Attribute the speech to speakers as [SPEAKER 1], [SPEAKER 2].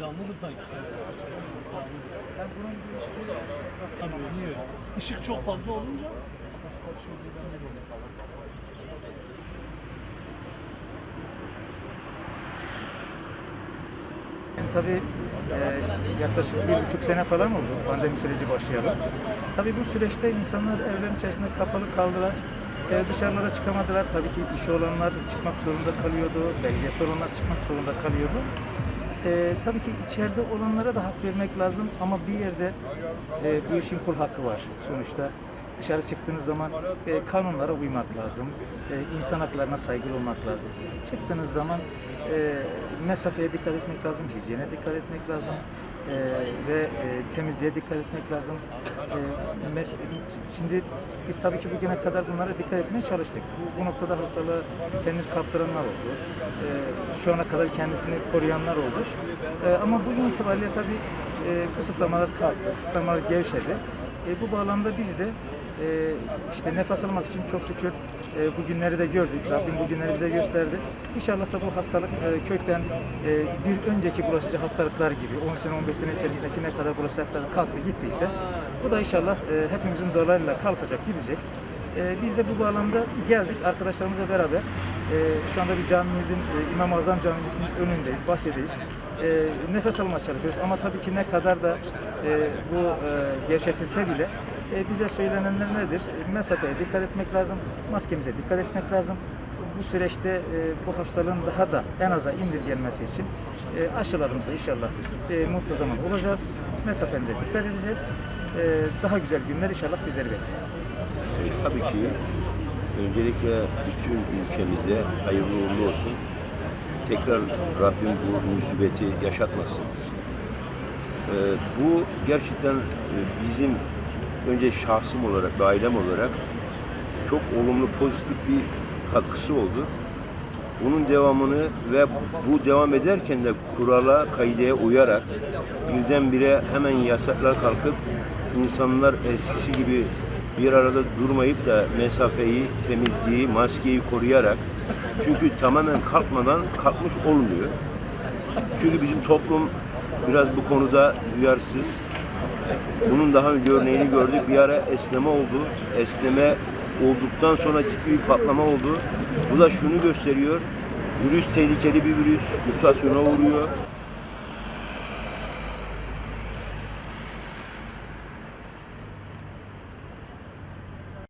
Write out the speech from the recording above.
[SPEAKER 1] Yağmurlu sanki. Tabii niye? Işık çok fazla olunca
[SPEAKER 2] Tabii e, yaklaşık bir buçuk sene falan oldu pandemi süreci başlayalı. Tabii bu süreçte insanlar evlerin içerisinde kapalı kaldılar. E, dışarılara çıkamadılar. Tabii ki işi olanlar çıkmak zorunda kalıyordu. Belgesi olanlar çıkmak zorunda kalıyordu. E, tabii ki içeride olanlara da hak vermek lazım ama bir yerde e, bu işin kul hakkı var sonuçta. Dışarı çıktığınız zaman e, kanunlara uymak lazım. E, insan haklarına saygılı olmak lazım. Çıktığınız zaman e, mesafeye dikkat etmek lazım, hijyene dikkat etmek lazım e, ve e, temizliğe dikkat etmek lazım. E, şimdi biz tabii ki bugüne kadar bunlara dikkat etmeye çalıştık. Bu, bu noktada hastalığı kendini kaptıranlar oldu. E, şu ana kadar kendisini koruyanlar oldu. E, ama bugün itibariyle tabii e, kısıtlamalar kalktı, kısıtlamalar gevşedi. E, bu bağlamda biz de e, işte nefes almak için çok şükür e, bu günleri de gördük. Rabbim bu günleri bize gösterdi. İnşallah da bu hastalık e, kökten e, bir önceki bulaşıcı hastalıklar gibi 10 sene 15 sene içerisindeki ne kadar bulaşıcı hastalık kalktı gittiyse bu da inşallah e, hepimizin dualarıyla kalkacak gidecek. E, biz de bu bağlamda geldik arkadaşlarımızla beraber. E, şu anda bir camimizin e, İmam-ı Azam Camimizin önündeyiz, bahçedeyiz. E, nefes almaya çalışıyoruz ama tabii ki ne kadar da e, bu e, gevşetilse bile e, bize söylenenler nedir? E, mesafeye dikkat etmek lazım, maskemize dikkat etmek lazım. Bu süreçte bu hastalığın daha da en aza indirgenmesi için e, aşılarımıza inşallah e, muntazaman olacağız. Mesafemize dikkat edeceğiz. Daha güzel günler inşallah bizleri bekliyor.
[SPEAKER 3] E, tabii ki öncelikle bütün ülkemize hayırlı uğurlu olsun. Tekrar Rabbim bu musibeti yaşatmasın. E, bu gerçekten e, bizim önce şahsım olarak ve ailem olarak çok olumlu pozitif bir katkısı oldu. Bunun devamını ve bu devam ederken de kurala, kaideye uyarak birdenbire hemen yasaklar kalkıp insanlar eskisi gibi bir arada durmayıp da mesafeyi, temizliği, maskeyi koruyarak çünkü tamamen kalkmadan kalkmış olmuyor. Çünkü bizim toplum biraz bu konuda duyarsız. Bunun daha önce örneğini gördük. Bir ara esneme oldu. Esneme olduktan sonra ciddi bir patlama oldu. Bu da şunu gösteriyor. Virüs tehlikeli bir virüs. Mutasyona uğruyor.